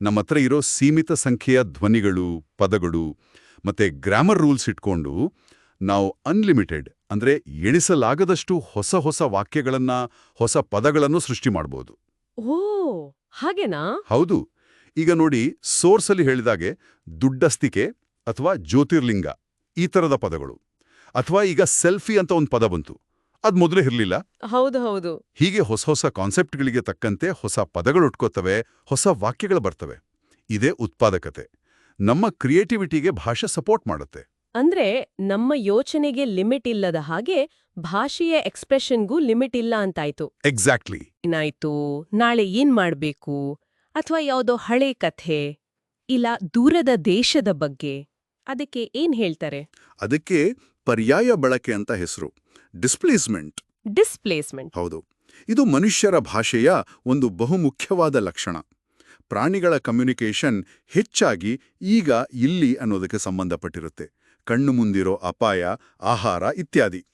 ನಮ್ಮತ್ರ ಇರೋ ಸೀಮಿತ ಸಂಖ್ಯೆಯ ಧ್ವನಿಗಳು ಪದಗಳು ಮತ್ತೆ ಗ್ರಾಮರ್ ರೂಲ್ಸ್ ಇಟ್ಕೊಂಡು ನಾವು ಅನ್ಲಿಮಿಟೆಡ್ ಅಂದ್ರೆ ಎಣಿಸಲಾಗದಷ್ಟು ಹೊಸ ಹೊಸ ವಾಕ್ಯಗಳನ್ನ ಹೊಸ ಪದಗಳನ್ನು ಸೃಷ್ಟಿ ಮಾಡಬಹುದು ಓ ಹಾಗೇನಾ? ಹೌದು. ಈಗ ನೋಡಿ ಸೋರ್ಸಲ್ಲಿ ಹೇಳಿದಾಗೆ ದುಡ್ಡಸ್ತಿಕೆ ಅಥವಾ ಜ್ಯೋತಿರ್ಲಿಂಗ ಈ ಥರದ ಪದಗಳು. ಅಥವಾ ಈಗ ಸೆಲ್ಫಿ ಅಂತ ಒಂದು ಪದ ಬಂತು. ಅದ್ ಮೊದಲೇ ಇರಲಿಲ್ಲ. ಹೌದು ಹೌದು. ಹೀಗೆ ಹೊಸ ಹೊಸ ಕಾನ್ಸೆಪ್ಟ್ಗಳಿಗೆ ತಕ್ಕಂತೆ ಹೊಸ ಪದಗಳು ಉಟ್ಕೋತವೆ ಹೊಸ ವಾಕ್ಯಗಳು ಬರ್ತವೆ. ಇದೇ ಉತ್ಪಾದಕತೆ. ನಮ್ಮ ಕ್ರಿಯೇಟಿವಿಟಿಗೆ ಭಾಷೆ ಸಪೋರ್ಟ್ ಮಾಡುತ್ತೆ. ಅಂದ್ರೆ ನಮ್ಮ ಯೋಚನೆಗೆ ಲಿಮಿಟ್ ಇಲ್ಲದ ಹಾಗೆ ಭಾಷೆಯ ಎಕ್ಸ್ಪ್ರೆಷನ್ಗೂ ಲಿಮಿಟ್ ಇಲ್ಲ ಅಂತಾಯ್ತು. ಎಕ್ಸಾಕ್ಟ್ಲಿ. ಏನಾಯ್ತು? ನಾಳೆ ಏನ್ ಮಾಡ್ಬೇಕು? ಅಥವಾ ಯಾವುದೋ ಹಳೆ ಕಥೆ ಇಲ್ಲ ದೂರದ ದೇಶದ ಬಗ್ಗೆ. ಅದಕ್ಕೆ ಏನ್ ಹೇಳ್ತಾರೆ? ಅದಕ್ಕೆ ಪರ್ಯಾಯ ಬಳಕೆ ಅಂತ ಹೆಸರು. ಡಿಸ್ಪ್ಲೇಸ್ಮೆಂಟ್. ಡಿಸ್ಪ್ಲೇಸ್ಮೆಂಟ್. ಹೌದು. ಇದು ಮನುಷ್ಯರ ಭಾಷೆಯ ಒಂದು ಬಹುಮುಖ್ಯವಾದ ಲಕ್ಷಣ. ಪ್ರಾಣಿಗಳ ಕಮ್ಯುನಿಕೇಷನ್ ಹೆಚ್ಚಾಗಿ ಈಗ ಇಲ್ಲಿ ಅನ್ನೋದಕ್ಕೆ ಸಂಬಂಧಪಟ್ಟಿರುತ್ತೆ. ಕಣ್ಣು ಮುಂದಿರೋ ಅಪಾಯ ಆಹಾರ ಇತ್ಯಾದಿ.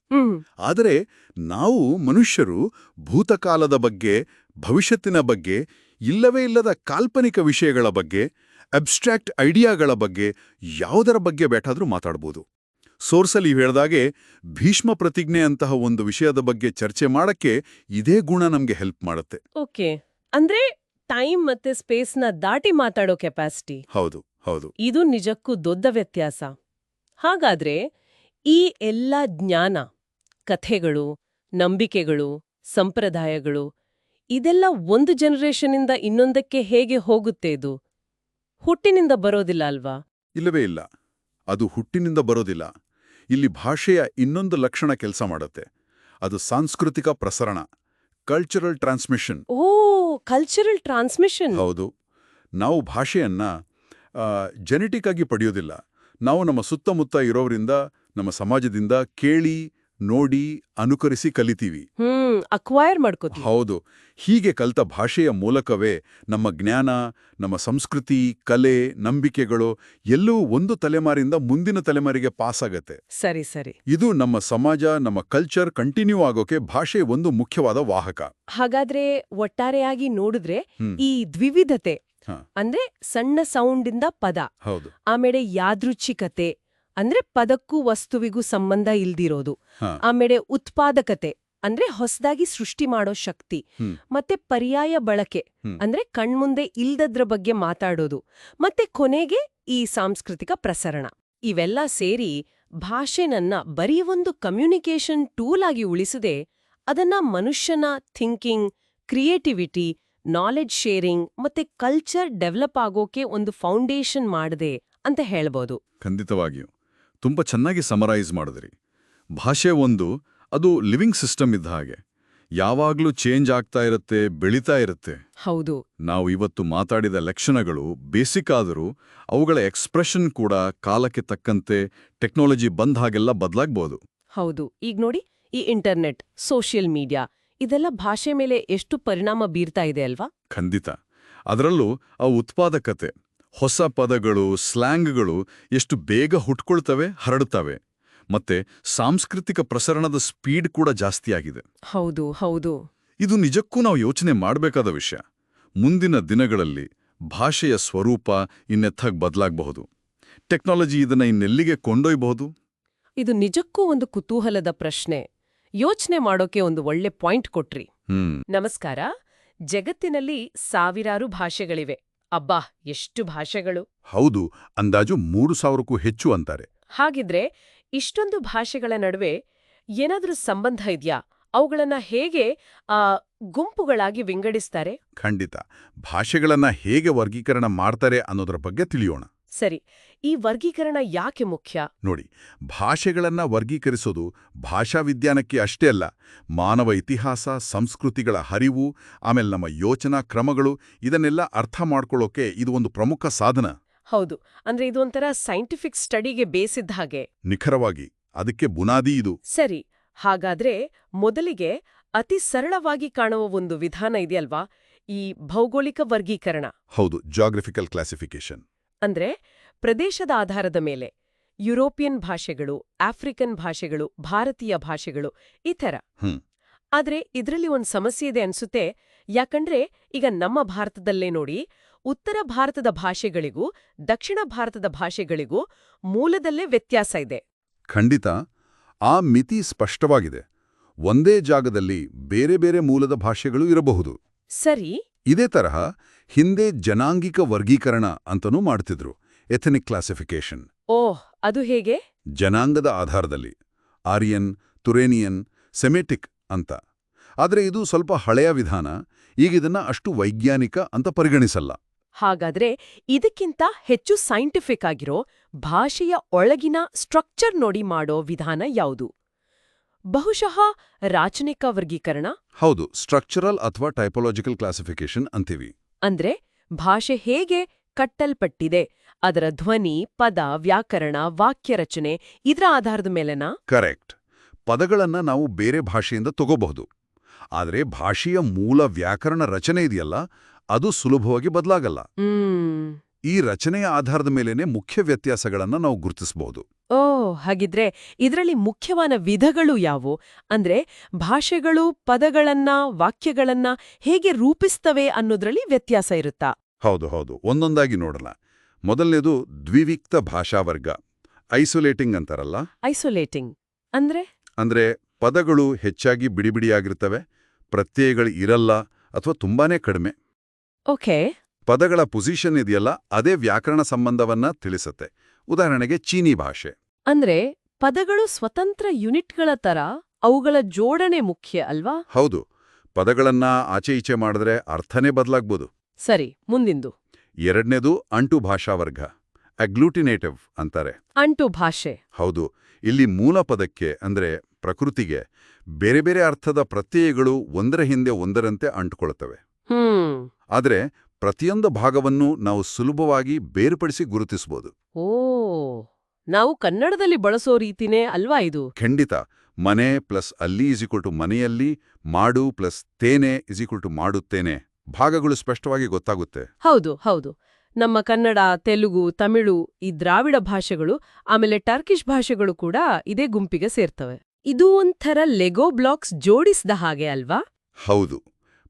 ಆದರೆ ನಾವು ಮನುಷ್ಯರು ಭೂತಕಾಲದ ಬಗ್ಗೆ ಭವಿಷ್ಯತ್ತಿನ ಬಗ್ಗೆ ಇಲ್ಲವೇ ಇಲ್ಲದ ಕಾಲ್ಪನಿಕ ವಿಷಯಗಳ ಬಗ್ಗೆ ಅಬ್ಸ್ಟ್ರಾಕ್ಟ್ ಐಡಿಯಾಗಳ ಬಗ್ಗೆ ಯಾವುದರ ಬಗ್ಗೆ ಬೇಕಾದರೂ ಮಾತಾಡ್ಬೋದು. ಸೋರ್ಸಲ್ಲಿ ಹೇಳ್ದಾಗೆ ಭೀಷ್ಮ ಪ್ರತಿಜ್ಞೆ ಅಂತಹ ಒಂದು ವಿಷಯದ ಬಗ್ಗೆ ಚರ್ಚೆ ಮಾಡಕ್ಕೆ ಇದೇ ಗುಣ ನಮ್ಗೆ ಹೆಲ್ಪ್ ಮಾಡುತ್ತೆ. ಓಕೆ. ಅಂದ್ರೆ ಟೈಮ್ ಮತ್ತೆ ಸ್ಪೇಸ್ನ ದಾಟಿ ಮಾತಾಡೋ ಕೆಪಾಸಿಟಿ ಹೌದು ಹೌದು. ಇದು ನಿಜಕ್ಕೂ ದೊಡ್ಡ ವ್ಯತ್ಯಾಸ. ಹಾಗಾದ್ರೆ ಈ ಎಲ್ಲ ಜ್ಞಾನ ಕಥೆಗಳು ನಂಬಿಕೆಗಳು ಸಂಪ್ರದಾಯಗಳು ಇದೆಲ್ಲ ಒಂದು ಜನರೇಷನ್ನಿಂದ ಇನ್ನೊಂದಕ್ಕೆ ಹೇಗೆ ಹೋಗುತ್ತೆ ಇದು? ಹುಟ್ಟಿನಿಂದ ಬರೋದಿಲ್ಲ ಅಲ್ವಾ? ಇಲ್ಲವೇ ಇಲ್ಲ. ಅದು ಹುಟ್ಟಿನಿಂದ ಬರೋದಿಲ್ಲ. ಇಲ್ಲಿ ಭಾಷೆಯ ಇನ್ನೊಂದು ಲಕ್ಷಣ ಕೆಲಸ ಮಾಡುತ್ತೆ. ಅದು ಸಾಂಸ್ಕೃತಿಕ ಪ್ರಸರಣ ಕಲ್ಚರಲ್ ಟ್ರಾನ್ಸ್ಮಿಷನ್ ಓ ಕಲ್ಚರಲ್ ಟ್ರಾನ್ಸ್ಮಿಷನ್ ಹೌದು. ನಾವು ಭಾಷೆಯನ್ನ ಜೆನೆಟಿಕ್ ಆಗಿ ಪಡೆಯೋದಿಲ್ಲ. ನಾವು ನಮ್ಮ ಸುತ್ತಮುತ್ತ ಇರೋರಿಂದ ನಮ್ಮ ಸಮಾಜದಿಂದ ಕೇಳಿ ನೋಡಿ ಅನುಕರಿಸಿ ಕಲಿತೀವಿ. ಹ್ಮ್ ಅಕ್ವೈರ್ ಮಾಡ್ಕೋತೀವಿ. ಹೌದು. ಹೀಗೆ ಕಲ್ತ ಭಾಷೆಯ ಮೂಲಕವೇ ನಮ್ಮ ಜ್ಞಾನ ನಮ್ಮ ಸಂಸ್ಕೃತಿ ಕಲೆ ನಂಬಿಕೆಗಳು ಎಲ್ಲವೂ ಒಂದು ತಲೆಮಾರಿಂದ ಮುಂದಿನ ತಲೆಮಾರಿಗೆ ಪಾಸ್ ಆಗತ್ತೆ ಸರಿ ಸರಿ. ಇದು ನಮ್ಮ ಸಮಾಜ ನಮ್ಮ ಕಲ್ಚರ್ ಕಂಟಿನ್ಯೂ ಆಗೋಕೆ ಭಾಷೆ ಒಂದು ಮುಖ್ಯವಾದ ವಾಹಕ. ಹಾಗಾದ್ರೆ ಒಟ್ಟಾರೆಯಾಗಿ ನೋಡಿದ್ರೆ ಈ ದ್ವಿವಿಧತೆ. ಅಂದ್ರೆ ಸಣ್ಣ ಸೌಂಡಿಂದ ಪದ ಹೌದು. ಆಮೇಲೆ ಯಾದೃಚ್ಛಿಕತೆ ಅಂದ್ರೆ ಪದಕ್ಕೂ ವಸ್ತುವಿಗೂ ಸಂಬಂಧ ಇಲ್ದಿರೋದು. ಆಮೇಲೆ ಉತ್ಪಾದಕತೆ ಅಂದ್ರೆ ಹೊಸದಾಗಿ ಸೃಷ್ಟಿ ಮಾಡೋ ಶಕ್ತಿ. ಮತ್ತೆ ಪರ್ಯಾಯ ಬಳಕೆ. ಅಂದ್ರೆ ಕಣ್ಮುಂದೆ ಇಲ್ದದ್ರ ಬಗ್ಗೆ ಮಾತಾಡೋದು. ಮತ್ತೆ ಕೊನೆಗೆ ಈ ಸಾಂಸ್ಕೃತಿಕ ಪ್ರಸರಣ. ಇವೆಲ್ಲ ಸೇರಿ ಭಾಷೆನನ್ನ ಬರೀ ಒಂದು ಕಮ್ಯುನಿಕೇಷನ್ ಟೂಲ್ ಆಗಿ ಉಳಿಸದೆ ಅದನ್ನ ಮನುಷ್ಯನ ಥಿಂಕಿಂಗ್ ಕ್ರಿಯೇಟಿವಿಟಿ ನಾಲೆಡ್ಜ್ ಶೇರಿಂಗ್ ಮತ್ತೆ ಕಲ್ಚರ್ ಡೆವಲಪ್ ಆಗೋಕೆ ಒಂದು ಫೌಂಡೇಶನ್ ಮಾಡದೆ ಅಂತ ಹೇಳ್ಬೋದು. ಖಂಡಿತವಾಗಿಯೂ. ತುಂಬ ಚೆನ್ನಾಗಿ ಸಮರೈಸ್ ಮಾಡಿದ್ರಿ. ಭಾಷೆ ಒಂದು ಅದು ಲಿವಿಂಗ್ ಸಿಸ್ಟಮ್ ಇದ್ದ ಹಾಗೆ. ಯಾವಾಗಲೂ ಚೇಂಜ್ ಆಗ್ತಾ ಇರುತ್ತೆ ಬೆಳೀತಾ ಇರುತ್ತೆ. ಹೌದು. ನಾವು ಇವತ್ತು ಮಾತಾಡಿದ ಲಕ್ಷಣಗಳು ಬೇಸಿಕ್ ಆದರೂ ಅವುಗಳ ಎಕ್ಸ್ಪ್ರೆಷನ್ ಕೂಡ ಕಾಲಕ್ಕೆ ತಕ್ಕಂತೆ ಟೆಕ್ನಾಲಜಿ ಬಂದ ಹಾಗೆಲ್ಲ ಬದಲಾಗ್ಬೋದು. ಹೌದು. ಈಗ ನೋಡಿ ಈ ಇಂಟರ್ನೆಟ್ ಸೋಷಿಯಲ್ ಮೀಡಿಯಾ ಇದೆಲ್ಲ ಭಾಷೆ ಮೇಲೆ ಎಷ್ಟು ಪರಿಣಾಮ ಬೀರ್ತಾ ಇದೆ ಅಲ್ವಾ? ಖಂಡಿತ. ಅದರಲ್ಲೂ ಆ ಉತ್ಪಾದಕತೆ ಹೊಸ ಪದಗಳು ಸ್ಲ್ಯಾಂಗ್ಗಳು ಎಷ್ಟು ಬೇಗ ಹುಟ್ಕೊಳ್ತವೆ ಹರಡುತ್ತವೆ ಮತ್ತೆ ಸಾಂಸ್ಕೃತಿಕ ಪ್ರಸರಣದ ಸ್ಪೀಡ್ ಕೂಡ ಜಾಸ್ತಿಯಾಗಿದೆ ಹೌದು ಹೌದು. ಇದು ನಿಜಕ್ಕೂ ನಾವು ಯೋಚನೆ ಮಾಡಬೇಕಾದ ವಿಷಯ. ಮುಂದಿನ ದಿನಗಳಲ್ಲಿ ಭಾಷೆಯ ಸ್ವರೂಪ ಇನ್ನೆತ್ತಾಗಿ ಬದಲಾಗಬಹುದು. ಟೆಕ್ನಾಲಜಿ ಇದನ್ನ ಇನ್ನೆಲ್ಲಿಗೆ ಕೊಂಡೊಯ್ಯಬಹುದು ಇದು ನಿಜಕ್ಕೂ ಒಂದು ಕುತೂಹಲದ ಪ್ರಶ್ನೆ. ಯೋಚನೆ ಮಾಡೋಕೆ ಒಂದು ಒಳ್ಳೆ ಪಾಯಿಂಟ್ ಕೊಟ್ರಿ. ನಮಸ್ಕಾರ. ಜಗತ್ತಿನಲ್ಲಿ ಸಾವಿರಾರು ಭಾಷೆಗಳಿವೆ. ಅಬ್ಬಾ ಎಷ್ಟು ಭಾಷೆಗಳು. ಹೌದು ಅಂದಾಜು ಮೂರು ಸಾವಿರಕ್ಕೂ ಹೆಚ್ಚು ಅಂತಾರೆ. ಹಾಗಿದ್ರೆ ಇಷ್ಟೊಂದು ಭಾಷೆಗಳ ನಡುವೆ ಏನಾದರೂ ಸಂಬಂಧ ಇದ್ಯಾ? ಅವುಗಳನ್ನ ಹೇಗೆ ಆ ಗುಂಪುಗಳಾಗಿ ವಿಂಗಡಿಸ್ತಾರೆ? ಖಂಡಿತ. ಭಾಷೆಗಳನ್ನ ಹೇಗೆ ವರ್ಗೀಕರಣ ಮಾಡ್ತಾರೆ ಅನ್ನೋದ್ರ ಬಗ್ಗೆ ತಿಳಿಯೋಣ. ಸರಿ ಈ ವರ್ಗೀಕರಣ ಯಾಕೆ ಮುಖ್ಯ? ನೋಡಿ ಭಾಷೆಗಳನ್ನ ವರ್ಗೀಕರಿಸೋದು ಭಾಷಾ ವಿಜ್ಞಾನಕ್ಕೆ ಅಷ್ಟೇ ಅಲ್ಲ ಮಾನವ ಇತಿಹಾಸ ಸಂಸ್ಕೃತಿಗಳ ಹರಿವು ಆಮೇಲೆ ನಮ್ಮ ಯೋಚನಾ ಕ್ರಮಗಳು ಇದನ್ನೆಲ್ಲ ಅರ್ಥ ಮಾಡ್ಕೊಳ್ಳೋಕೆ ಇದು ಒಂದು ಪ್ರಮುಖ ಸಾಧನ. ಹೌದು ಅಂದ್ರೆ ಇದೊಂಥರ ಸೈಂಟಿಫಿಕ್ ಸ್ಟಡಿಗೆ ಬೇಸಿದ್ದ ಹಾಗೆ. ನಿಖರವಾಗಿ ಅದಕ್ಕೆ ಬುನಾದಿ ಇದು. ಸರಿ ಹಾಗಾದ್ರೆ ಮೊದಲಿಗೆ ಅತಿ ಸರಳವಾಗಿ ಕಾಣುವ ಒಂದು ವಿಧಾನ ಇದೆಯಲ್ವಾ? ಈ ಭೌಗೋಳಿಕ ವರ್ಗೀಕರಣ. ಹೌದು ಜಾಗ್ರಫಿಕಲ್ ಕ್ಲಾಸಿಫಿಕೇಶನ್ ಅಂದ್ರೆ ಪ್ರದೇಶದ ಆಧಾರದ ಮೇಲೆ. ಯುರೋಪಿಯನ್ ಭಾಷೆಗಳು ಆಫ್ರಿಕನ್ ಭಾಷೆಗಳು ಭಾರತೀಯ ಭಾಷೆಗಳು ಈ ಥರ. ಆದ್ರೆ ಇದ್ರಲ್ಲಿ ಒಂದ್ ಸಮಸ್ಯೆ ಇದೆ ಅನ್ಸುತ್ತೆ. ಯಾಕಂದ್ರೆ ಈಗ ನಮ್ಮ ಭಾರತದಲ್ಲೇ ನೋಡಿ ಉತ್ತರ ಭಾರತದ ಭಾಷೆಗಳಿಗೂ ದಕ್ಷಿಣ ಭಾರತದ ಭಾಷೆಗಳಿಗೂ ಮೂಲದಲ್ಲೇ ವ್ಯತ್ಯಾಸ ಇದೆ. ಖಂಡಿತ. ಆ ಮಿತಿ ಸ್ಪಷ್ಟವಾಗಿದೆ. ಒಂದೇ ಜಾಗದಲ್ಲಿ ಬೇರೆ ಬೇರೆ ಮೂಲದ ಭಾಷೆಗಳು ಇರಬಹುದು. ಸರಿ. ಇದೇ ತರಹ ಹಿಂದೆ ಜನಾಂಗಿಕ ವರ್ಗೀಕರಣ ಅಂತನೂ ಮಾಡ್ತಿದ್ರು ಎಥನಿಕ್ ಕ್ಲಾಸಿಫಿಕೇಶನ್ ಓಹ್ ಅದು ಹೇಗೆ? ಜನಾಂಗದ ಆಧಾರದಲ್ಲಿ. ಆರ್ಯನ್ ತುರೇನಿಯನ್ ಸೆಮೆಟಿಕ್ ಅಂತ. ಆದರೆ ಇದು ಸ್ವಲ್ಪ ಹಳೆಯ ವಿಧಾನ ಈಗ ಇದನ್ನ ಅಷ್ಟು ವೈಜ್ಞಾನಿಕ ಅಂತ ಪರಿಗಣಿಸಲ್ಲ. ಹಾಗಾದ್ರೆ ಇದಕ್ಕಿಂತ ಹೆಚ್ಚು ಸೈಂಟಿಫಿಕ್ ಆಗಿರೋ ಭಾಷೆಯ ಒಳಗಿನ ಸ್ಟ್ರಕ್ಚರ್ ನೋಡಿ ಮಾಡೋ ವಿಧಾನ ಯಾವುದು? ಬಹುಶಃ ರಾಚನಿಕ ವರ್ಗೀಕರಣ? ಹೌದು ಸ್ಟ್ರಕ್ಚರಲ್ ಅಥವಾ ಟೈಪೊಲಾಜಿಕಲ್ ಕ್ಲಾಸಿಫಿಕೇಶನ್ ಅಂತೀವಿ. ಅಂದ್ರೆ ಭಾಷೆ ಹೇಗೆ ಕಟ್ಟಲ್ಪಟ್ಟಿದೆ? ಅದರ ಧ್ವನಿ ಪದ ವ್ಯಾಕರಣ ವಾಕ್ಯ ರಚನೆ ಇದರ ಆಧಾರದ ಮೇಲೆನಾ? ಕರೆಕ್ಟ್. ಪದಗಳನ್ನ ನಾವು ಬೇರೆ ಭಾಷೆಯಿಂದ ತಗೋಬಹುದು. ಆದರೆ ಭಾಷೆಯ ಮೂಲ ವ್ಯಾಕರಣ ರಚನೆ ಇದೆಯಲ್ಲ ಅದು ಸುಲಭವಾಗಿ ಬದಲಾಗಲ್ಲ. ಈ ರಚನೆಯ ಆಧಾರದ ಮೇಲೇನೆ ಮುಖ್ಯ ವ್ಯತ್ಯಾಸಗಳನ್ನ ನಾವು ಗುರುತಿಸಬಹುದು ಓ ಹಾಗಿದ್ರೆ ಇದರಲ್ಲಿ ಮುಖ್ಯವಾದ ವಿಧಗಳು ಯಾವು? ಅಂದ್ರೆ ಭಾಷೆಗಳು ಪದಗಳನ್ನ ವಾಕ್ಯಗಳನ್ನ ಹೇಗೆ ರೂಪಿಸ್ತವೆ ಅನ್ನೋದ್ರಲ್ಲಿ ವ್ಯತ್ಯಾಸ ಇರುತ್ತಾ? ಹೌದು ಹೌದು. ಒಂದೊಂದಾಗಿ ನೋಡೋಣ. ಮೊದಲನೇದು ದ್ವಿವಿಕ್ತ ಭಾಷಾವರ್ಗ. ಐಸೋಲೇಟಿಂಗ್ ಅಂತಾರಲ್ಲ? ಐಸೋಲೇಟಿಂಗ್. ಅಂದ್ರೆ? ಅಂದ್ರೆ ಪದಗಳು ಹೆಚ್ಚಾಗಿ ಬಿಡಿಬಿಡಿಯಾಗಿರ್ತವೆ ಪ್ರತ್ಯಯಗಳು ಇರಲ್ಲ ಅಥವಾ ತುಂಬಾನೇ ಕಡಿಮೆ. ಓಕೆ. ಪದಗಳ ಪೊಸಿಷನ್ ಇದೆಯಲ್ಲ ಅದೇ ವ್ಯಾಕರಣ ಸಂಬಂಧವನ್ನ ತಿಳಿಸುತ್ತೆ. ಉದಾಹರಣೆಗೆ ಚೀನಿ ಭಾಷೆ. ಅಂದ್ರೆ ಪದಗಳು ಸ್ವತಂತ್ರ ಯೂನಿಟ್ಗಳ ತರ ಅವುಗಳ ಜೋಡಣೆ ಮುಖ್ಯ ಅಲ್ವಾ? ಹೌದು. ಪದಗಳನ್ನ ಆಚೆ ಈಚೆ ಮಾಡಿದ್ರೆ ಅರ್ಥನೇ ಬದಲಾಗ್ಬೋದು. ಸರಿ ಮುಂದಿಂದು. ಎರಡನೇದು ಅಂಟು ಭಾಷಾವರ್ಗ ಅಗ್ಲೂಟಿನೇಟಿವ್ ಅಂತಾರೆ. ಅಂಟು ಭಾಷೆ. ಹೌದು. ಇಲ್ಲಿ ಮೂಲ ಪದಕ್ಕೆ ಅಂದ್ರೆ ಪ್ರಕೃತಿಗೆ ಬೇರೆ ಬೇರೆ ಅರ್ಥದ ಪ್ರತ್ಯಯಗಳು ಒಂದರ ಹಿಂದೆ ಒಂದರಂತೆ ಅಂಟುಕೊಳ್ಳುತ್ತವೆ ಆದರೆ ಪ್ರತಿಯೊಂದು ಭಾಗವನ್ನು ನಾವು ಸುಲಭವಾಗಿ ಬೇರ್ಪಡಿಸಿ ಗುರುತಿಸಬಹುದು ಓ ನಾವು ಕನ್ನಡದಲ್ಲಿ ಬಳಸೋ ರೀತಿನೇ ಅಲ್ವಾ ಇದು? ಖಂಡಿತ. ಮನೆ ಪ್ಲಸ್ ಅಲ್ಲಿ ಇಸ್ ಟು ಮನೆಯಲ್ಲಿ ಮಾಡು ಪ್ಲಸ್ ತೇನೆ ಇಸ್ ಟು ಮಾಡುತ್ತೇನೆ ಭಾಗಗಳು ಸ್ಪಷ್ಟವಾಗಿ ಗೊತ್ತಾಗುತ್ತೆ. ಹೌದು ಹೌದು. ನಮ್ಮ ಕನ್ನಡ ತೆಲುಗು ತಮಿಳು ಈ ದ್ರಾವಿಡ ಭಾಷೆಗಳು ಆಮೇಲೆ ಟರ್ಕಿಶ್ ಭಾಷೆಗಳು ಕೂಡ ಇದೇ ಗುಂಪಿಗೆ ಸೇರ್ತವೆ. ಇದು ಒಂಥರ ಲೆಗೋ ಬ್ಲಾಕ್ಸ್ ಜೋಡಿಸಿದ ಹಾಗೆ ಅಲ್ವಾ? ಹೌದು.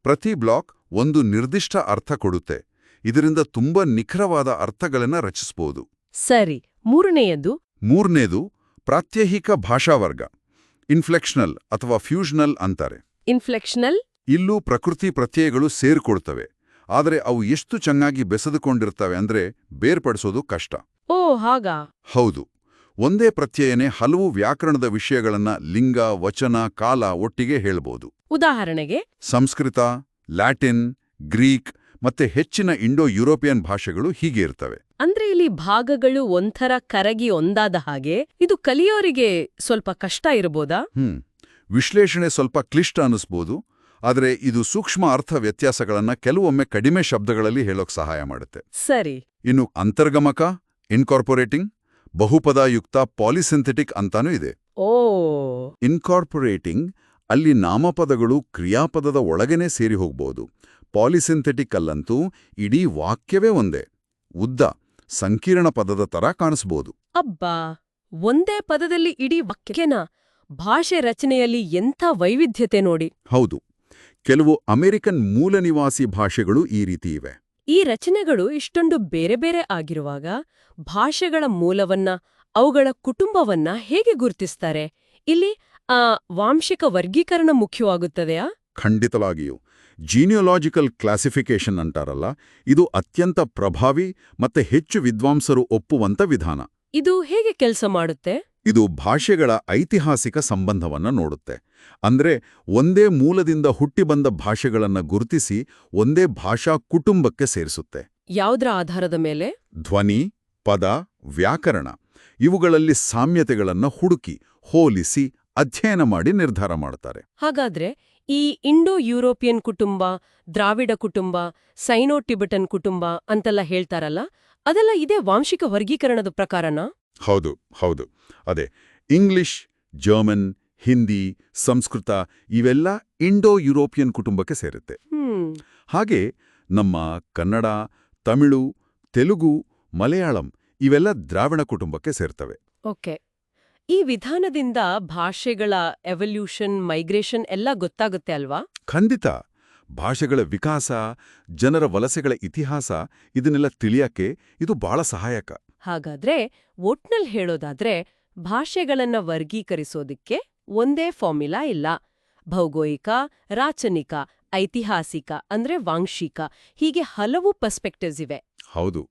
ಪ್ರತಿ ಬ್ಲಾಕ್ ಒಂದು ನಿರ್ದಿಷ್ಟ ಅರ್ಥ ಕೊಡುತ್ತೆ. ಇದರಿಂದ ತುಂಬಾ ನಿಖರವಾದ ಅರ್ಥಗಳನ್ನ ರಚಿಸಬಹುದು ಸರಿ ಮೂರನೆಯದು? ಮೂರನೇದು ಪ್ರಾತ್ಯಹಿಕ ಭಾಷಾವರ್ಗ ಇನ್ಫ್ಲೆಕ್ಷನಲ್ ಅಥವಾ ಫ್ಯೂಷನಲ್ ಅಂತಾರೆ. ಇನ್ಫ್ಲೆಕ್ಷನಲ್ ಇಲ್ಲೂ ಪ್ರಕೃತಿ ಪ್ರತ್ಯಯಗಳು ಸೇರ್ಕೊಡ್ತವೆ. ಆದರೆ ಅವು ಎಷ್ಟು ಚೆನ್ನಾಗಿ ಬೆಸೆದುಕೊಂಡಿರ್ತವೆ ಅಂದ್ರೆ ಬೇರ್ಪಡಿಸೋದು ಕಷ್ಟ. ಓ ಹಾಗಾ? ಹೌದು. ಒಂದೇ ಪ್ರತ್ಯಯನೆ ಹಲವು ವ್ಯಾಕರಣದ ವಿಷಯಗಳನ್ನ ಲಿಂಗ ವಚನ ಕಾಲ ಒಟ್ಟಿಗೆ ಹೇಳ್ಬೋದು. ಉದಾಹರಣೆಗೆ? ಸಂಸ್ಕೃತ ಲ್ಯಾಟಿನ್ ಗ್ರೀಕ್ ಮತ್ತೆ ಹೆಚ್ಚಿನ ಇಂಡೋ ಯುರೋಪಿಯನ್ ಭಾಷೆಗಳು ಹೀಗೆ ಇರ್ತವೆ. ಅಂದ್ರೆ ಇಲ್ಲಿ ಭಾಗಗಳು ಒಂಥರ ಕರಗಿ ಒಂದಾದ ಹಾಗೆ ಇದು ಕಲಿಯೋರಿಗೆ ಸ್ವಲ್ಪ ಕಷ್ಟ ಇರಬಹುದಾ ಹ್ಮ್. ವಿಶ್ಲೇಷಣೆ ಸ್ವಲ್ಪ ಕ್ಲಿಷ್ಟ ಅನಿಸ್ಬೋದು ಆದರೆ ಇದು ಸೂಕ್ಷ್ಮ ಅರ್ಥ ವ್ಯತ್ಯಾಸಗಳನ್ನ ಕೆಲವೊಮ್ಮೆ ಕಡಿಮೆ ಶಬ್ದಗಳಲ್ಲಿ ಹೇಳೋಕ್ ಸಹಾಯ ಮಾಡುತ್ತೆ. ಸರಿ. ಇನ್ನು ಅಂತರ್ಗಮಕ ಇನ್ಕಾರ್ಪೊರೇಟಿಂಗ್ ಬಹುಪದಯುಕ್ತ ಪಾಲಿಸಿಂಥೆಟಿಕ್ ಅಂತಾನೂ ಇದೆ. ಓ. ಇನ್ಕಾರ್ಪೊರೇಟಿಂಗ್ ಅಲ್ಲಿ ನಾಮಪದಗಳು ಕ್ರಿಯಾಪದದ ಒಳಗನೆ ಸೇರಿ ಹೋಗ್ಬೋದು. ಪಾಲಿಸಿಂಥೆಟಿಕ್ ಅಲ್ಲಂತೂ ಇಡೀ ವಾಕ್ಯವೇ ಒಂದೇ. ಉದ್ದ ಸಂಕೀರ್ಣ ಪದದ ತರ ಕಾಣಿಸ್ಬೋದು. ಅಬ್ಬಾ! ಒಂದೇ ಪದದಲ್ಲಿ ಇಡೀ ವಾಕ್ಯನ? ಭಾಷೆ ರಚನೆಯಲ್ಲಿ ಎಂಥ ವೈವಿಧ್ಯತೆ ನೋಡಿ. ಹೌದು. ಕೆಲವು ಅಮೆರಿಕನ್ ಮೂಲ ನಿವಾಸಿ ಭಾಷೆಗಳು ಈ ರೀತಿ ಇವೆ. ಈ ರಚನೆಗಳು ಇಷ್ಟೊಂದು ಬೇರೆ ಬೇರೆ ಆಗಿರುವಾಗ ಭಾಷೆಗಳ ಮೂಲವನ್ನ ಅವುಗಳ ಕುಟುಂಬವನ್ನ ಹೇಗೆ ಗುರುತಿಸ್ತಾರೆ? ಇಲ್ಲಿ ಆ ವಾಂಶಿಕ ವರ್ಗೀಕರಣ ಮುಖ್ಯವಾಗುತ್ತದೆಯಾ? ಖಂಡಿತವಾಗಿಯೂ. ಜೀನಿಯೋಲಾಜಿಕಲ್ ಕ್ಲಾಸಿಫಿಕೇಶನ್ ಅಂತಾರಲ್ಲ ಇದು ಅತ್ಯಂತ ಪ್ರಭಾವಿ ಮತ್ತೆ ಹೆಚ್ಚು ವಿದ್ವಾಂಸರು ಒಪ್ಪುವಂತ ವಿಧಾನ. ಇದು ಹೇಗೆ ಕೆಲಸ ಮಾಡುತ್ತೆ? ಇದು ಭಾಷೆಗಳ ಐತಿಹಾಸಿಕ ಸಂಬಂಧವನ್ನ ನೋಡುತ್ತೆ. ಅಂದ್ರೆ ಒಂದೇ ಮೂಲದಿಂದ ಹುಟ್ಟಿಬಂದ ಭಾಷೆಗಳನ್ನ ಗುರುತಿಸಿ ಒಂದೇ ಭಾಷಾ ಕುಟುಂಬಕ್ಕೆ ಸೇರಿಸುತ್ತೆ. ಯಾವುದರ ಆಧಾರದ ಮೇಲೆ? ಧ್ವನಿ ಪದ ವ್ಯಾಕರಣ ಇವುಗಳಲ್ಲಿ ಸಾಮ್ಯತೆಗಳನ್ನ ಹುಡುಕಿ ಹೋಲಿಸಿ ಅಧ್ಯಯನ ಮಾಡಿ ನಿರ್ಧಾರ ಮಾಡ್ತಾರೆ. ಹಾಗಾದ್ರೆ ಈ ಇಂಡೋ ಯುರೋಪಿಯನ್ ಕುಟುಂಬ ದ್ರಾವಿಡ ಕುಟುಂಬ ಸೈನೋ ಟಿಬೆಟನ್ ಕುಟುಂಬ ಅಂತೆಲ್ಲ ಹೇಳ್ತಾರಲ್ಲ ಅದೆಲ್ಲ ಇದೇ ವಾಂಶಿಕ ವರ್ಗೀಕರಣದ ಪ್ರಕಾರನಾ? ಹೌದು ಹೌದು. ಅದೇ ಇಂಗ್ಲಿಷ್ ಜರ್ಮನ್ ಹಿಂದಿ ಸಂಸ್ಕೃತ ಇವೆಲ್ಲ ಇಂಡೋ ಯುರೋಪಿಯನ್ ಕುಟುಂಬಕ್ಕೆ ಸೇರುತ್ತೆ. ಹಾಗೆ ನಮ್ಮ ಕನ್ನಡ ತಮಿಳು ತೆಲುಗು ಮಲಯಾಳಂ ಇವೆಲ್ಲ ದ್ರಾವಿಡ ಕುಟುಂಬಕ್ಕೆ ಸೇರ್ತವೆ. ಓಕೆ. ಈ ವಿಧಾನದಿಂದ ಭಾಷೆಗಳ ಎವಲ್ಯೂಷನ್ ಮೈಗ್ರೇಷನ್ ಎಲ್ಲ ಗೊತ್ತಾಗುತ್ತೆ ಅಲ್ವಾ? ಖಂಡಿತ. ಭಾಷೆಗಳ ವಿಕಾಸ ಜನರ ವಲಸೆಗಳ ಇತಿಹಾಸ ಇದನ್ನೆಲ್ಲ ತಿಳಿಯಕ್ಕೆ ಇದು ಬಹಳ ಸಹಾಯಕ. ಹಾಗಾದ್ರೆ ಒಟ್ನಲ್ಲಿ ಹೇಳೋದಾದ್ರೆ ಭಾಷೆಗಳನ್ನ ವರ್ಗೀಕರಿಸೋದಿಕ್ಕೆ ಒಂದೇ ಫಾರ್ಮುಲಾ ಇಲ್ಲ. ಭೌಗೋಳಿಕ ರಾಚನಿಕ ಐತಿಹಾಸಿಕ ಅಂದ್ರೆ ವಾಂಶಿಕ ಹೀಗೆ ಹಲವು ಪರ್ಸ್ಪೆಕ್ಟಿವ್ಸ್ ಇವೆ. ಹೌದು.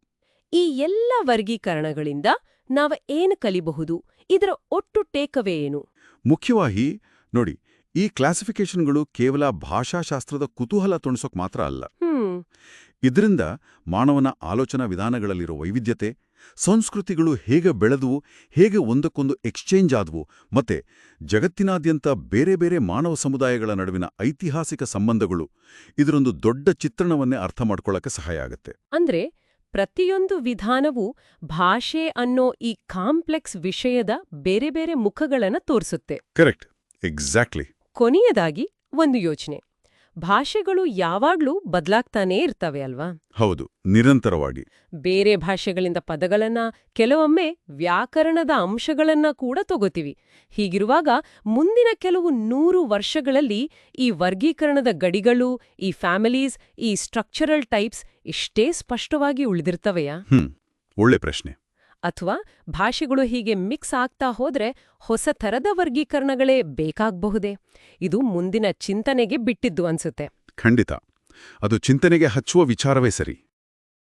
ಈ ಎಲ್ಲ ವರ್ಗೀಕರಣಗಳಿಂದ ನಾವು ಏನು ಕಲಿಬಹುದು? ಇದರ ಒಟ್ಟು ಟೇಕವೇ ಏನು? ಮುಖ್ಯವಾಗಿ ನೋಡಿ ಈ ಕ್ಲಾಸಿಫಿಕೇಶನ್ಗಳು ಕೇವಲ ಭಾಷಾಶಾಸ್ತ್ರದ ಕುತೂಹಲ ತುಣಿಸೋಕ್ ಮಾತ್ರ ಅಲ್ಲ. ಇದರಿಂದ ಮಾನವನ ಆಲೋಚನಾ ವಿಧಾನಗಳಲ್ಲಿರೋ ವೈವಿಧ್ಯತೆ ಸಂಸ್ಕೃತಿಗಳು ಹೇಗೆ ಬೆಳೆದುವು ಹೇಗೆ ಒಂದಕ್ಕೊಂದು ಎಕ್ಸ್ಚೇಂಜ್ ಆದವು ಮತ್ತೆ ಜಗತ್ತಿನಾದ್ಯಂತ ಬೇರೆ ಬೇರೆ ಮಾನವ ಸಮುದಾಯಗಳ ನಡುವಿನ ಐತಿಹಾಸಿಕ ಸಂಬಂಧಗಳು ಇದರೊಂದು ದೊಡ್ಡ ಚಿತ್ರಣವನ್ನೇ ಅರ್ಥ ಮಾಡ್ಕೊಳ್ಳಕ್ಕೆ ಸಹಾಯ ಆಗುತ್ತೆ. ಅಂದ್ರೆ ಪ್ರತಿಯೊಂದು ವಿಧಾನವೂ ಭಾಷೆ ಅನ್ನೋ ಈ ಕಾಂಪ್ಲೆಕ್ಸ್ ವಿಷಯದ ಬೇರೆ ಬೇರೆ ಮುಖಗಳನ್ನ ತೋರಿಸುತ್ತೆ. ಕರೆಕ್ಟ್ ಎಕ್ಸಾಕ್ಟ್ಲಿ ಕೊನೆಯದಾಗಿ ಒಂದು ಯೋಚನೆ. ಭಾಷೆಗಳು ಯಾವಾಗ್ಲೂ ಬದಲಾಗ್ತಾನೇ ಇರ್ತವೆ ಅಲ್ವಾ? ಹೌದು ನಿರಂತರವಾಗಿ. ಬೇರೆ ಭಾಷೆಗಳಿಂದ ಪದಗಳನ್ನ ಕೆಲವೊಮ್ಮೆ ವ್ಯಾಕರಣದ ಅಂಶಗಳನ್ನ ಕೂಡ ತಗೋತೀವಿ. ಹೀಗಿರುವಾಗ ಮುಂದಿನ ಕೆಲವು ನೂರು ವರ್ಷಗಳಲ್ಲಿ ಈ ವರ್ಗೀಕರಣದ ಗಡಿಗಳು ಈ ಫ್ಯಾಮಿಲೀಸ್ ಈ ಸ್ಟ್ರಕ್ಚರಲ್ ಟೈಪ್ಸ್ ಇಷ್ಟೇ ಸ್ಪಷ್ಟವಾಗಿ ಉಳಿದಿರ್ತವೆಯಾ? ಹ್ಮ್ ಒಳ್ಳೆ ಪ್ರಶ್ನೆ. ಅಥವಾ ಭಾಷೆಗಳು ಹೀಗೆ ಮಿಕ್ಸ್ ಆಗ್ತಾ ಹೋದ್ರೆ ಹೊಸ ಥರದ ವರ್ಗೀಕರಣಗಳೇ ಬೇಕಾಗಬಹುದೇ? ಇದು ಮುಂದಿನ ಚಿಂತನೆಗೆ ಬಿಟ್ಟಿದ್ದು ಅನ್ಸುತ್ತೆ. ಖಂಡಿತ. ಅದು ಚಿಂತನೆಗೆ ಹಚ್ಚುವ ವಿಚಾರವೇ ಸರಿ.